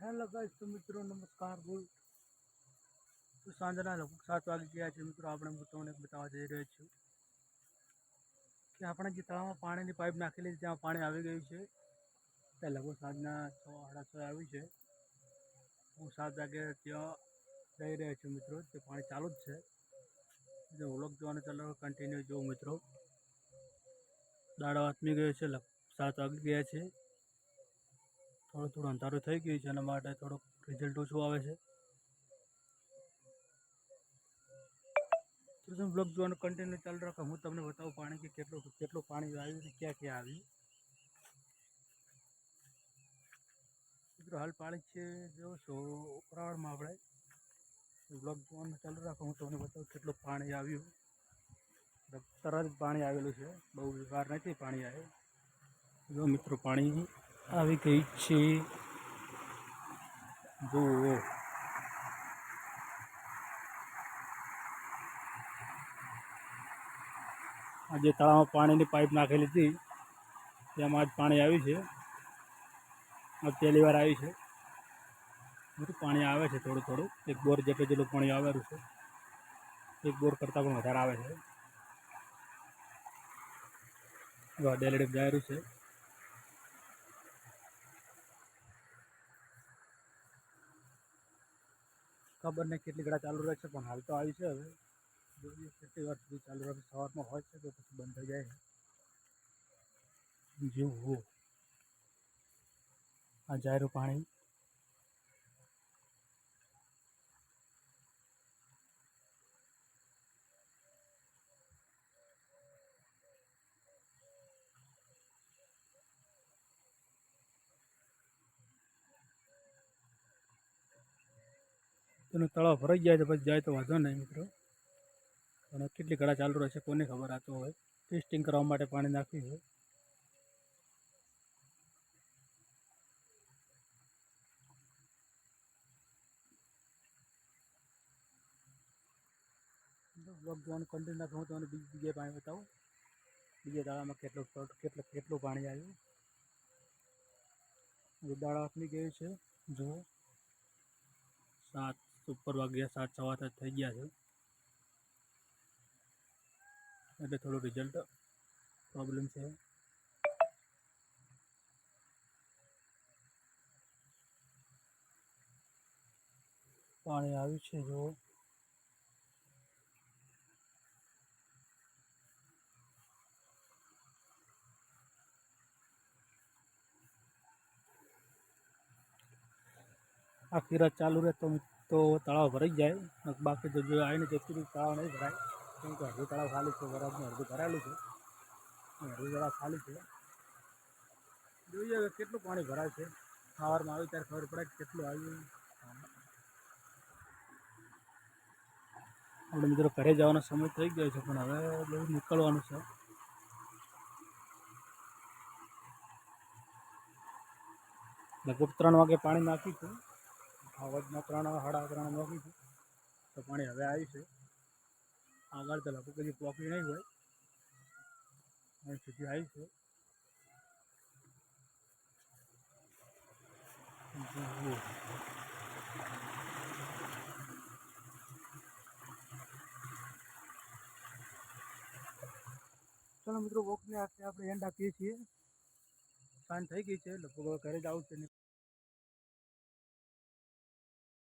Hello guys, તો મિત્રો નમસ્કાર, બોલ. તો સાંજના લગભગ સાત વાગી ગયા છે મિત્રો, આપણે હું તમને બતાવવા જઈ રહ્યો છું કે આપણે જે તળાવમાં પાણીની પાઇપ નાખેલી છે ત્યાં પાણી આવી ગયું છે, ત્યાં લગભગ સાંજના છ, સાડા છ આવ્યું છે. હું સાત વાગે ત્યાં જઈ રહ્યો છું મિત્રો તે પાણી ચાલુ જ છે. જે ઓલોક જોવાનું ચાલો કન્ટિન્યુ જોઉં મિત્રો. દાડો આત્મી ગયો છે સાત વાગી ગયા છે. થોડું થોડું અંધારું થઈ ગયું છે એના માટે થોડુંક રિઝલ્ટ ઓછું આવે છે. તો તમે જોવાનું કન્ટિન્યુ ચાલુ રાખો. હું તમને બતાવું પાણી કે કેટલું કેટલું પાણી આવ્યું ને ક્યાં ક્યાં આવ્યું. મિત્રો, હાલ પાણી છે, જો છો ઉપરાવળમાં આપણે બ્લોગ જોવાનું ચાલુ રાખો. હું તમને બતાવું કેટલું પાણી આવ્યું. તરત પાણી આવેલું છે. બહુ વાર નથી પાણી આવે જો મિત્રો, પાણી આવી ગઈ છે. જુઓ. આ જે તળાવમાં પાણીની પાઇપ નાખેલી હતી. તેમાં જ પાણી આવ્યું છે. આ પહેલી વાર આવી છે. બધું પાણી આવે છે થોડું થોડું. એક બોર જેટલું જેટલું પાણી આવેલું છે. એક બોર કરતાં પણ વધારે આવે છે. ડેલેડે જાય છે. ખબર નહીં કેટલી ઘડા ચાલુ રહેશે, પણ હાલ તો આવી છે હવે. જોઈએ કેટલી વાર સુધી ચાલુ રહેશે સવારમાં હોય છે તો પછી બંધ થઈ જાય. જેવું આ જાયરું પાણી તેનું તળાવ ભરાઈ જાય તો પછી જાય તો વાંધો નહીં મિત્રો અને કેટલી ઘડા ચાલુ રહેશે કોને ખબર આ તો હોય ટેસ્ટિંગ કરવા માટે પાણી નાખ્યું છે બ્લોગ જોવાનું કન્ટિન્યુ નાખું હું તમને બીજી જગ્યાએ પાણી બતાવું બીજા દાડામાં કેટલું કેટલું કેટલું પાણી આવ્યું દાડા આપની ગયું છે જુઓ સાત ઉપર વાગ્યા સાત સવા સાત થઈ ગયા છે એટલે થોડું રિઝલ્ટ પ્રોબ્લેમ છે પાણી આવ્યું છે જો આખી રાત ચાલુ રહે તો તળાવ ભરાઈ જાય. બાકી તો જો આવીને જતી તળાવ નહીં ભરાય. કેમ કે અડધું તળાવ ખાલી છે વરાજનું અડધું ભરાયેલું છે. અડધું તળાવ ખાલી છે. જોઈએ હવે કેટલું પાણી ભરાય છે. સવારમાં આવી ત્યારે ખબર પડે કેટલું આવ્યું. આપણે મિત્રો ઘરે જવાનો સમય થઈ ગયો છે, પણ હવે બહુ નીકળવાનું છે. લગભગ ત્રણ વાગે પાણી નાખ્યું હતું આવડના ત્રણ સાડા ત્રણ નાખ્યું હતું તો પાણી હવે આવ્યું છે આગળ તો લગભગ કદી પહોંચી નહીં હોય અહીં સુધી આવ્યું છે જુઓ. ચાલો મિત્રો વોકને આપણે એન્ડ આપીએ છીએ સાંજ થઈ ગઈ છે લગભગ હવે ઘરે જ આવું છે ને